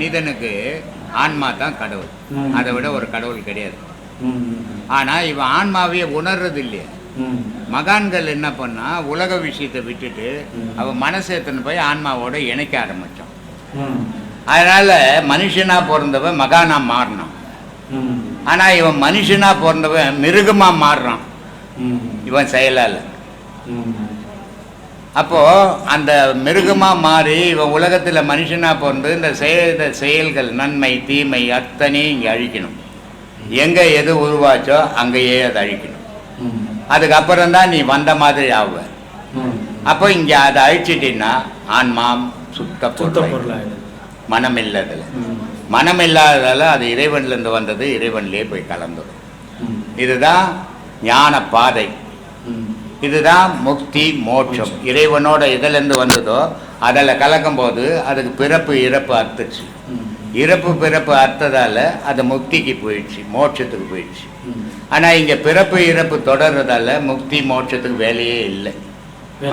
மனிதனுக்கு ஆன்மா தான் கடவுள். அதை விட ஒரு கடவுள் கிடையாது. ம், ஆனா இவன் ஆன்மாவையே உணர்றது இல்லையா. மகான்கள் என்ன பண்ணா உலக விஷயத்தை விட்டுட்டு. அவன் மனசை போய் ஆன்மாவோட இணைக்க ஆரம்பிச்சான். ம், அதனால மனுஷனா பிறந்தவன் மகானா மாறினான் ம், ஆனா இவன் மனுஷனா பிறந்தவன் மிருகமா மாறுறான். இவன் செயலால. ம், அப்போ அந்த மிருகமா மாறி இவன் உலகத்துல மனுஷனா பிறந்து இந்த செய்த செயல்கள் நன்மை தீமை அத்தனையும் இங்க அழிக்கணும். எங்க எது உருவாச்சோ அங்கேயே அதை அழிக்கணும். அதுக்கப்புறம் தான் நீ வந்த மாதிரி ம். அப்போ இங்க அதை அழிச்சிட்டீங்கன்னா ஆன்மா சுத்த பொருள். மனம் இல்லாததுல மனம் இல்லாததால அது இறைவன்ல இருந்து வந்தது இறைவன்லயே போய் கலந்துடும் இதுதான் ஞான பாதை இதுதான் முக்தி மோட்சம். இறைவனோட இதிலேருந்து வந்ததோ அதில் கலக்கும்போது அதுக்கு பிறப்பு இறப்பு அறுத்துச்சு. ம், இறப்பு பிறப்பு அறுத்ததால அது முக்திக்கு போயிடுச்சு மோட்சத்துக்கு போயிடுச்சு. ஆனால் இங்கே பிறப்பு இறப்பு தொடர்றதால முக்தி மோட்சத்துக்கு வேலையே இல்லை.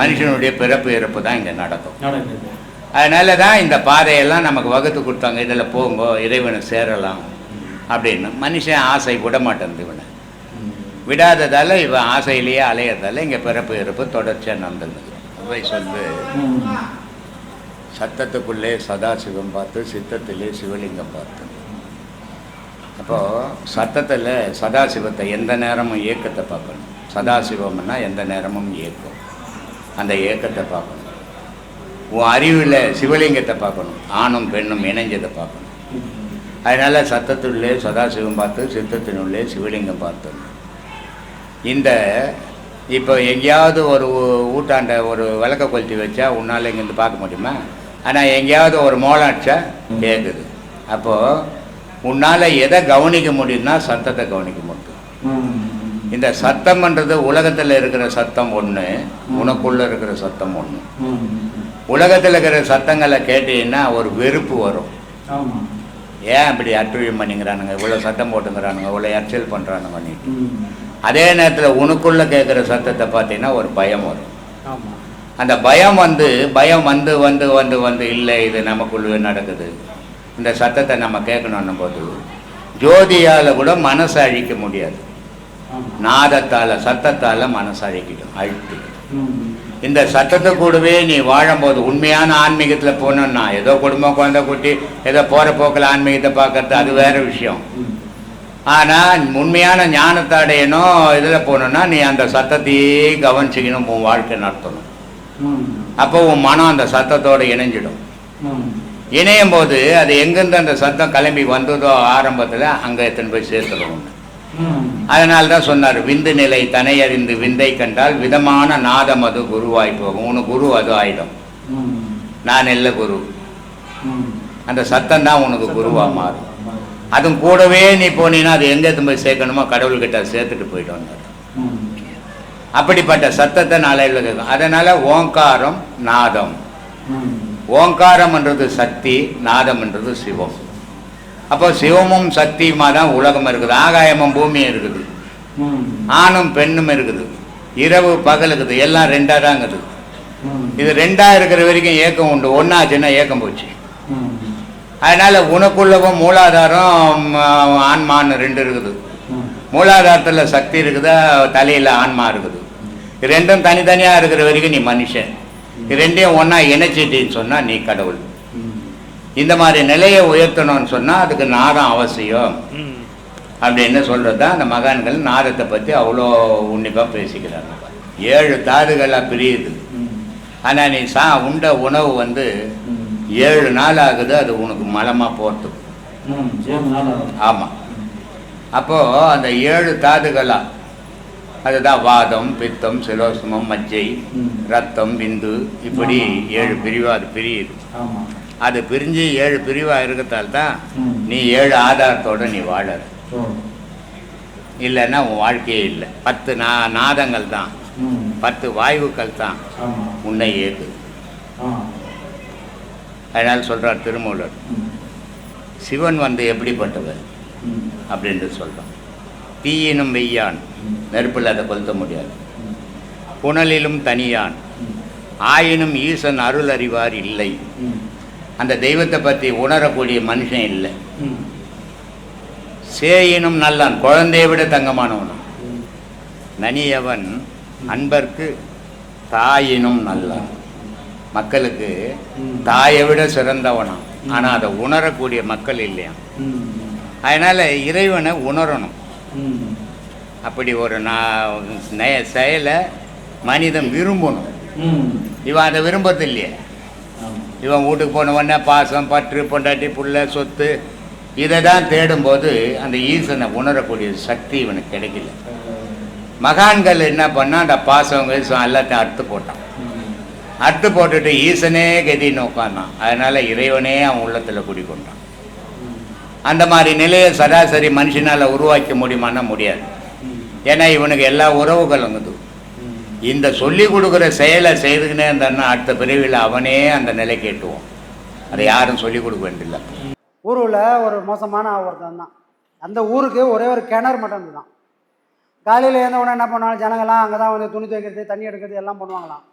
மனுஷனுடைய பிறப்பு இறப்பு தான் இங்கே நடக்கும். அதனால தான் இந்த பாதையெல்லாம் நமக்கு வகுத்து கொடுத்தாங்க. இதில் போங்கோ இறைவனை சேரலாம் அப்படின்னு. மனுஷன் ஆசை விட மாட்டேன் இவனை. விடாததால் இவன் ஆசையிலேயே அலையிறதால இங்கே பிறப்பு இறப்பு தொடர்ச்சியாக நடந்தது. அவை சொல்லு சத்தத்துக்குள்ளே சதாசிவம் பார்த்து சித்தத்திலே சிவலிங்கம் பார்த்து. அப்போது சத்தத்தில் சதாசிவத்தை எந்த நேரமும் இயக்கத்தை பார்க்கணும். சதாசிவம்னா எந்த நேரமும் இயக்கம். அந்த இயக்கத்தை பார்க்கணும். உன் அறிவில் சிவலிங்கத்தை பார்க்கணும். ஆணும் பெண்ணும் இணைஞ்சதை பார்க்கணும். அதனால் சத்தத்துள்ளே சதாசிவம் பார்த்து சித்தத்தினுள்ளே சிவலிங்கம் பார்த்தோம் இந்த இப்போ எங்கேயாவது ஒரு ஊட்டாண்ட ஒரு விளக்க கொளுத்தி வச்சா உன்னால் இங்கேருந்து பார்க்க முடியுமா? ஆனால் எங்கேயாவது ஒரு மோளம் அடிச்சா கேட்குது அப்போது உன்னால் எதை கவனிக்க முடியும்னா சத்தத்தை கவனிக்க முடியும். இந்த சத்தம்ன்றது உலகத்தில் இருக்கிற சத்தம் ஒன்று உனக்குள்ளே இருக்கிற சத்தம் ஒன்று உலகத்தில் இருக்கிற சத்தங்களை கேட்டீங்கன்னா ஒரு வெறுப்பு வரும். ஏன் இப்படி அட்டுழியம் பண்ணிங்கிறானுங்க இவ்வளோ சத்தம் போட்டுங்கிறானுங்க இவ்வளோ எரிச்சல் பண்ணுறானுங்க பண்ணிட்டு அதே நேரத்தில் உனக்குள்ளே கேட்குற சத்தத்தை பார்த்தீங்கன்னா ஒரு பயம் வரும். அந்த பயம் வந்து பயம் வந்து வந்து வந்து வந்து இல்லை இது நமக்குள்ளே நடக்குது. இந்த சத்தத்தை நம்ம கேட்கணுன்னும் போது ஜோதியால் கூட மனசை அழிக்க முடியாது. நாதத்தால் சத்தத்தால் மனசை அழிக்கிடும் அழித்திடும் ம், இந்த சத்தத்தை கூடவே நீ வாழும்போது உண்மையான ஆன்மீகத்தில் போனோம்னா ஏதோ குடும்பம் குழந்தை குட்டி ஏதோ போகிற போக்கில் ஆன்மீகத்தை பார்க்கறது அது வேற விஷயம். ஆனால் உண்மையான ஞானத்தை அடையணும் இதில் போகணுன்னா நீ அந்த சத்தத்தையே கவனிச்சிக்கணும் உன் வாழ்க்கை நடத்தணும். அப்போ உன் மனம் அந்த சத்தத்தோடு இணைஞ்சிடும். இணையும் போது அது எங்கேருந்து அந்த சத்தம் கிளம்பி வந்ததோ ஆரம்பத்தில் அங்கே எத்தனை போய் சேர்த்துடும் அதனால தான் சொன்னார் விந்து நிலை தனையறிந்து விந்தை கண்டால் விதமான நாதம் அது குருவாய் போகும். உனக்கு குரு அது ஆயிடும். நான் இல்லை குரு. அந்த சத்தம் தான். உனக்கு குருவாக மாறும். அதுவும் கூடவே நீ போனீன்னா அது எங்கே எடுத்து போய் சேர்க்கணுமோ? கடவுள்கிட்ட சேர்த்துட்டு போயிடும் ம், அப்படிப்பட்ட சத்தத்தை நாளையில் கேட்கும். அதனால ஓங்காரம் நாதம். ஓங்காரம்ன்றது சக்தி நாதம்ன்றது சிவம். அப்போ சிவமும் சக்தியுமா தான் உலகம் இருக்குது. ஆகாயமும் பூமியும் இருக்குது. ஆணும் பெண்ணும் இருக்குது. இரவு பகல் இருக்குது. எல்லாம் ரெண்டாக தான் இருக்குது. இது ரெண்டாக இருக்கிற வரைக்கும் ஏக்கம் உண்டு. ஒன்றாச்சுன்னா ஏக்கம் போச்சு. அதனால் உனக்குள்ளவும் மூலாதாரம் ஆன்மான்னு ரெண்டு இருக்குது. மூலாதாரத்தில் சக்தி இருக்குதா தலையில் ஆன்மா இருக்குது. ரெண்டும் தனித்தனியாக இருக்கிற வரைக்கும் நீ மனுஷன். ரெண்டையும் ஒன்றா இணைச்சிட்டின்னு சொன்னால் நீ கடவுள். இந்த மாதிரி நிலையை உயர்த்தணும்னு சொன்னால் அதுக்கு நாதம் அவசியம். அப்படின்னு சொல்கிறது தான் அந்த மகான்கள் நாதத்தை பற்றி அவ்வளோ உன்னிப்பாக பேசிக்கிறாங்க. ஏழு தாதுகளாக பிரியுது. ஆனால் நீ சா உண்ட உணவு வந்து ஏழு நாள் ஆகுது அது உனக்கு மலமாக போகிறதுக்கு. ஆமாம் அப்போது அந்த ஏழு தாதுகளா அதுதான் வாதம் பித்தம் சிரோசமம் மஜ்ஜை. ரத்தம் விந்து இப்படி. ஏழு பிரிவு அது பிரியுது. அது பிரிஞ்சு ஏழு பிரிவாக இருக்கத்தால் தான். நீ ஏழு ஆதாரத்தோட நீ வாழற. ஓ. இல்லைன்னா உன் வாழ்க்கையே இல்லை. பத்து நா நாதங்கள் தான். பத்து வாயுக்கள் தான். உன்னை ஏது அதனால் சொல்கிறார் திருமூலர் சிவன் வந்து எப்படிப்பட்டவர்? அப்படின்ட்டு சொல்கிறான் தீயினும் வெய்யான் நெருப்பில் அதை கொளுத்த முடியாது. புனலிலும் தனியான் ஆயினும் ஈசன் அருள் அறிவார் இல்லை. அந்த தெய்வத்தை பற்றி உணரக்கூடிய மனுஷன் இல்லை. சேயினும் நல்லான் குழந்தையை விட தங்கமானவனும் நனியவன் அன்பர்க்கு தாயினும் நல்லான். மக்களுக்கு. தாயை விட சிறந்தவனாம் ஆனால் அதை உணரக்கூடிய மக்கள் இல்லையா? அதனால் இறைவனை உணரணும். அப்படி ஒரு நான் செயலை மனிதன் விரும்பணும். இவன் அதை விரும்புறது இல்லையே. இவன் வீட்டுக்கு போன உடனே பாசம் பற்று பொண்டாட்டி புள்ள சொத்து இதை தான் தேடும்போது அந்த ஈசனை உணரக்கூடிய சக்தி இவனுக்கு கிடைக்கல. மகான்கள் என்ன பண்ணா அந்த பாசம் கீசம் எல்லாத்தையும் அறுத்து போட்டான். அட்டு போட்டுட்டு ஈசனே கதின்னு உட்காந்தான் அதனால இறைவனே அவன் உள்ளத்தில் குடிக்கொண்டான் அந்த மாதிரி நிலையை சராசரி மனுஷனால் உருவாக்க முடியுமான்னா முடியாது. ஏன்னா இவனுக்கு எல்லா உறவுகளும் இந்த சொல்லி கொடுக்குற செயலை செய்துக்கினே இருந்தான்னா அடுத்த பிரிவில் அவனே அந்த நிலை கேட்டுவோம் அதை யாரும் சொல்லி கொடுக்க வேண்டியதில்லை. ஊரில் ஒரு மோசமான ஒருத்தன் தான். அந்த ஊருக்கு ஒரே ஒரு கிணறு மட்டும் தான். காலையில் எழுந்த உடனே என்ன பண்ணுவாங்க? ஜனங்கள்லாம் அங்கே தான் வந்து துணி துவைக்கிறது தண்ணி எடுக்கிறது எல்லாம் பண்ணுவாங்களாம்.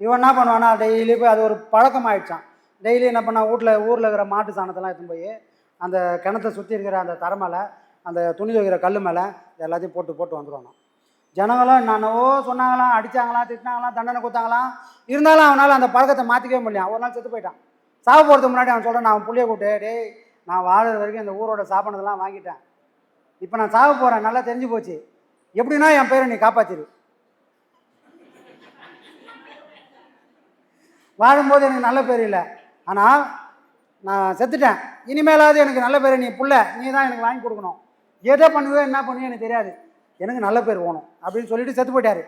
இவன் என்ன பண்ணுவானா டெய்லி போய் அது ஒரு பழக்கம் ஆயிடுச்சான் டெய்லி என்ன பண்ணா வீட்டில் ஊரில் இருக்கிற மாட்டு சாணத்தெல்லாம் எடுத்துன்னு போய் அந்த கிணத்தை சுற்றி இருக்கிற அந்த தர மேலே அந்த துணி துவைக்கிற கல் மேலே எல்லாத்தையும் போட்டு போட்டு வந்துடுவானோ ஜனங்களும் என்னென்னவோ சொன்னாங்களாம் அடித்தாங்களாம் திட்டினாங்களாம் தண்டனை கொடுத்தாங்களாம். இருந்தாலும் அவனால் அந்த பழக்கத்தை மாற்றிக்கவே முடியல ஒரு நாள் செத்து போயிட்டான். சாவு போகிறதுக்கு முன்னாடி அவன் சொல்கிறான் நான் அவன் புள்ளைய கூப்பிட்டு டேய் நான் வாழ்கிற வரைக்கும் இந்த ஊரோட சாப்பிட்றதெல்லாம் வாங்கிட்டேன். இப்போ நான் சாக போகிறேன் நல்லா தெரிஞ்சு போச்சு. எப்படின்னா என் பேரை நீ காப்பாற்றிடு வாழும்போது எனக்கு நல்ல பேர் இல்லை. ஆனால் நான் செத்துட்டேன். இனிமேலாவது எனக்கு நல்ல பேர் நீ புள்ள நீ தான் எனக்கு வாங்கி கொடுக்கணும். எதை பண்ணுதோ என்ன பண்ணுவே எனக்கு தெரியாது. எனக்கு நல்ல பேர் போகணும் அப்படின்னு சொல்லிட்டு செத்து போயிட்டார்.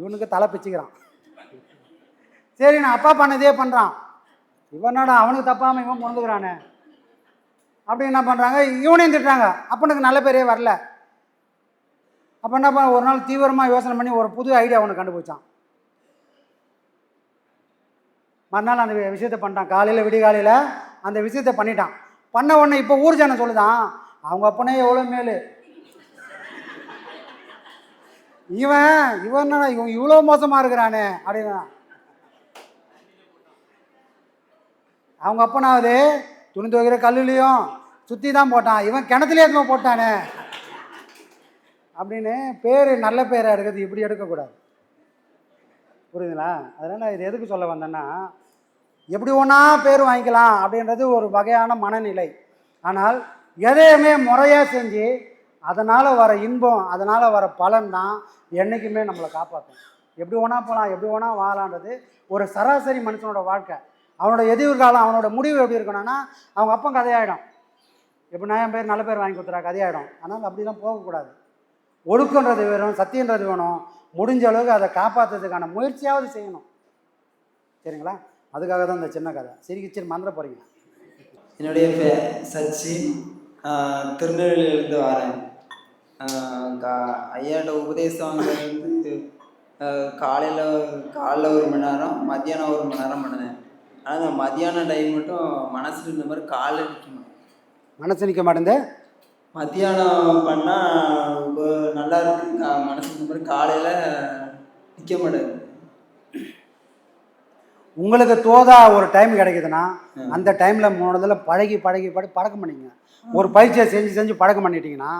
இவனுக்கு தலை பிச்சுக்கிறான். சரி நான் அப்பா பண்ணதே பண்ணுறான் இவனோட அவனுக்கு தப்பாமல் இவன் பிறந்துக்கிறானே? அப்படி என்ன பண்ணுறாங்க இவனையும் திட்டுறாங்க. அப்பனுக்கு நல்ல பேரே வரல. அப்போ என்ன பண்ண ஒரு நாள் தீவிரமாக யோசனை பண்ணி ஒரு புது ஐடியா ஒன்று கண்டுபிடிச்சான். மறுநாள் அந்த விஷயத்தை பண்ணிட்டான். காலையில் விடிய காலையில் அந்த விஷயத்தை பண்ணிட்டான். பண்ண உடனே இப்போ ஊர் ஜனம் சொல்லுதான். அவங்க அப்பனே எவ்வளோ மேலு? இவன் இவன் என்னடா இவன் இவ்வளோ மோசமாக இருக்கிறானே அப்படின்னா. அவங்க அப்பனாவது துணி துவைக்கிற கல்லுலேயும் சுற்றி தான் போட்டான். இவன் கிணத்துலேயே எதுவும் போட்டானே அப்படின்னு பேர் நல்ல பேராக எடுக்கிறது இப்படி எடுக்கக்கூடாது. புரியுதுங்களா? அதனால் இது எதுக்கு சொல்ல வந்தேன்னா எப்படி ஒன்றா பேர் வாங்கிக்கலாம் அப்படின்றது ஒரு வகையான மனநிலை. ஆனால் எதையுமே முறையாக செஞ்சு அதனால் வர இன்பம் அதனால் வர பலன் தான் என்றைக்குமே நம்மளை காப்பாற்றும் எப்படி வேணா போகலாம் எப்படி ஒன்றா வாழலான்றது ஒரு சராசரி மனுஷனோட வாழ்க்கை. அவனோட எதிர்காலம் அவனோட முடிவு எப்படி இருக்கணும்னா அவங்க அப்பன் கதையாயிடும். எப்படி என் பேர் நல்ல பேர் வாங்கி கொடுத்துறா கதையாயிடும். ஆனால் அப்படிலாம் போகக்கூடாது. ஒழுக்கன்றது வேணும் சத்தியன்றது வேணும். முடிஞ்ச அளவுக்கு அதை காப்பாற்றுறதுக்கான முயற்சியாவது செய்யணும். சரிங்களா? அதுக்காக தான் இந்த சின்ன கதை. சிரிக்க சரி மறந்துட போகிறீங்க என்னுடைய பேர் சச்சின். திருநெல்வேலியிலேருந்து வரேன். ஐயாட்ட உபதேசம் வந்து காலையில் காலைல ஒரு மணி நேரம் மத்தியானம் ஒரு மணி நேரம் பண்ணினேன். ஆனால் அந்த மத்தியான டைம் மட்டும் மனசில் இந்த மாதிரி காலைல நிற்கணும் மனசு நிற்க மாட்டேங்குது? மத்தியானம் பண்ணால் நல்லா இருக்கு. மனசு இந்த மாதிரி காலையில் நிற்க மாட்டேங்குது. உங்களுக்கு தோதா ஒரு டைம் கிடைக்குதுன்னா அந்த டைமில் முதல்ல பழகி பழகி பழகி பழக்கம் பண்ணிங்க ஒரு பயிற்சியை செஞ்சு செஞ்சு பழக்கம் பண்ணிட்டீங்கன்னா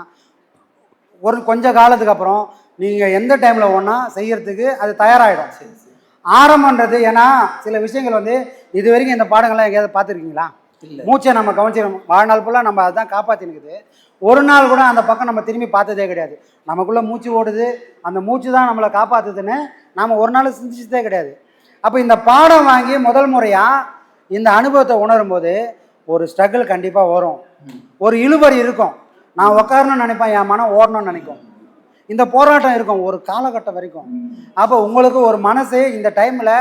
ஒரு கொஞ்ச காலத்துக்கு அப்புறம் நீங்கள் எந்த டைமில் ஒன்றா செய்யறதுக்கு அது தயாராகிடும் ஆரம்பன்றது ஏன்னா சில விஷயங்கள் வந்து இது வரைக்கும் இந்த பாடங்கள்லாம் எங்கேயாவது பார்த்துருக்கீங்களா? மூச்சை நம்ம கவனிச்சிடும் வாழ்நாள் ஃபுல்லாக நம்ம அதான் காப்பாற்றினுக்குது ஒரு நாள் கூட அந்த பக்கம் நம்ம திரும்பி பார்த்ததே கிடையாது. நமக்குள்ளே மூச்சு ஓடுது. அந்த மூச்சு தான் நம்மளை காப்பாற்றுதுன்னு நாம் ஒரு நாள் சிந்திச்சதே கிடையாது. அப்போ இந்த பாடம் வாங்கி முதல் முறையாக இந்த அனுபவத்தை உணரும்போது ஒரு ஸ்ட்ரகிள் கண்டிப்பாக வரும். ஒரு இழுபறி இருக்கும். நான் உட்காரணும்னு நினைப்பேன் என் மனம் ஓடணும்னு நினைக்கும். இந்த போராட்டம் இருக்கும் ஒரு காலகட்டம் வரைக்கும். அப்போ உங்களுக்கு ஒரு மனசு இந்த டைமில்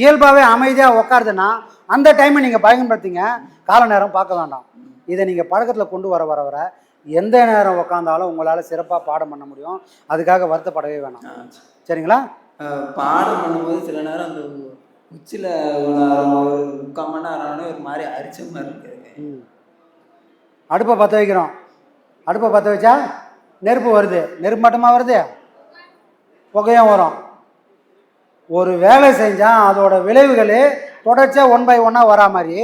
இயல்பாகவே அமைதியாக உட்காருதுன்னா அந்த டைமை நீங்கள் பயன்படுத்திங்க. கால நேரம் பார்க்க வேண்டாம். இதை நீங்கள் பழக்கத்தில் கொண்டு வர வர வர எந்த நேரம் உக்காந்தாலும் உங்களால் சிறப்பாக பாடம் பண்ண முடியும். அதுக்காக வருத்தப்படவே வேணாம். சரிங்களா? பாடம் பண்ணும்போது சில நேரம் அந்த உச்சியில் ஒரு முக்கால் மணி நேரம் ஒரு மாதிரி அரிச்ச மாதிரி இருக்கு ம். அடுப்பை பற்ற வைக்கிறோம். அடுப்பை பற்ற வச்சா நெருப்பு வருது. நெருப்பு மட்டுமா வருது? புகையும் வரும். ஒரு வேலை செஞ்சால் அதோட விளைவுகள் தொடர்ச்சியாக ஒன் பை ஒன்னாக வரா மாதிரி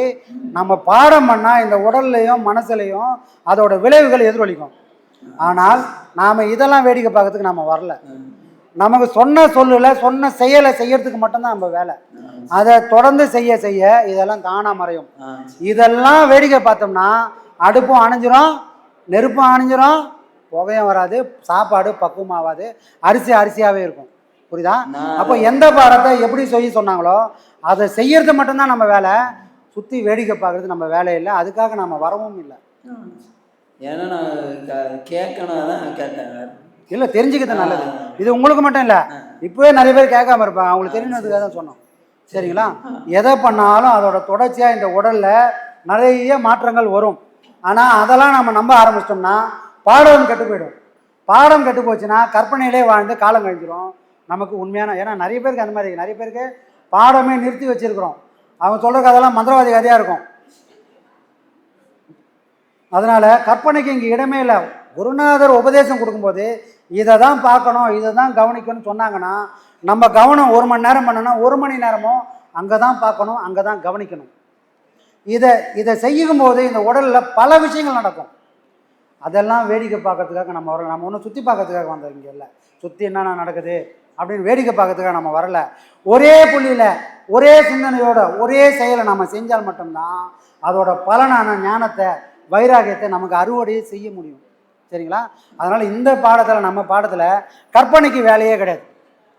நம்ம பாடம் பண்ணால் இந்த உடல்லையும் மனசுலையும் அதோட விளைவுகள் எதிரொலிக்கும். ஆனால் நாம் இதெல்லாம் வேடிக்கை பார்க்கறதுக்கு நம்ம வரல. நமக்கு சொன்ன சொல்லல சொன்ன செயலை செய்யறதுக்கு மட்டும்தான் நம்ம வேலை. அதை தொடர்ந்து செய்ய செய்ய இதெல்லாம் தானாக மறையும். இதெல்லாம் வேடிக்கை பார்த்தோம்னா அடுப்பும் அணைஞ்சிரும் நெருப்பும் அணைஞ்சிரும் புகையும் வராது சாப்பாடு பக்குவமாகாது அரிசி அரிசியாகவே இருக்கும். புரியுதா? அப்போ எந்த பாடத்தை எப்படி செய்ய சொன்னாங்களோ அதை செய்யறது மட்டும்தான் நம்ம வேலை. சுற்றி வேடிக்கை பார்க்கறது நம்ம வேலை இல்லை. அதுக்காக நம்ம வரவும் இல்லை. ஏன்னா நான் கேட்கணும் தான் கேட்டேன். இல்லை தெரிஞ்சுக்கிறது நல்லது. இது உங்களுக்கு மட்டும் இல்லை. இப்போவே நிறைய பேர் கேட்காம இருப்பாங்க. அவங்களுக்கு தெரியணுன்றதுக்காக தான் சொன்னோம். சரிங்களா? எதை பண்ணாலும் அதோட தொடர்ச்சியாக இந்த உடலில் நிறைய மாற்றங்கள் வரும். ஆனால் அதெல்லாம் நம்ம நம்ப ஆரம்பிச்சிட்டோம்னா பாடம் கெட்டு போயிடும். பாடம் கெட்டு போச்சுன்னா கற்பனையிலே வாழ்ந்து காலம் கழிஞ்சிரும். நமக்கு உண்மையான ஏன்னா நிறைய பேருக்கு அந்த மாதிரி நிறைய பேருக்கு பாடமே நிறுத்தி வச்சிருக்கிறோம். அவங்க சொல்கிற கதையெல்லாம் மந்திரவாதி கதையாக இருக்கும். அதனால கற்பனைக்கு இங்கே இடமே இல்லை. குருநாதர் உபதேசம் கொடுக்கும்போது இதை தான் பார்க்கணும் இதை தான் கவனிக்கணும்னு சொன்னாங்கன்னா நம்ம கவனம் ஒரு மணி நேரம் பண்ணோன்னா ஒரு மணி நேரமும் அங்கே தான் பார்க்கணும் அங்கே தான் கவனிக்கணும். இதை இதை செய்யும் போது இந்த உடலில் பல விஷயங்கள் நடக்கும். அதெல்லாம் வேடிக்கை பார்க்கறதுக்காக நம்ம வரல. நம்ம ஒன்றும் சுற்றி பார்க்கறதுக்காக வந்தோம் இங்கே இல்லை. சுற்றி என்னென்ன நடக்குது அப்படின்னு வேடிக்கை பார்க்கறதுக்காக நம்ம வரல. ஒரே புள்ளியில் ஒரே சிந்தனையோட ஒரே செயலை நம்ம செஞ்சால் மட்டும்தான் அதோட பலனான ஞானத்தை வைராகியத்தை நமக்கு அறுவடையே செய்ய முடியும். சரிங்களா? அதனால் இந்த பாடத்தில் நம்ம பாடத்தில் கற்பனைக்கு வேலையே கிடையாது.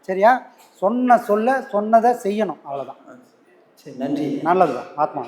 சரியா? சொன்ன சொல்ல சொன்னதை செய்யணும். அவ்வளோதான் சரி நன்றி. நல்லதுதான். ஆத்மா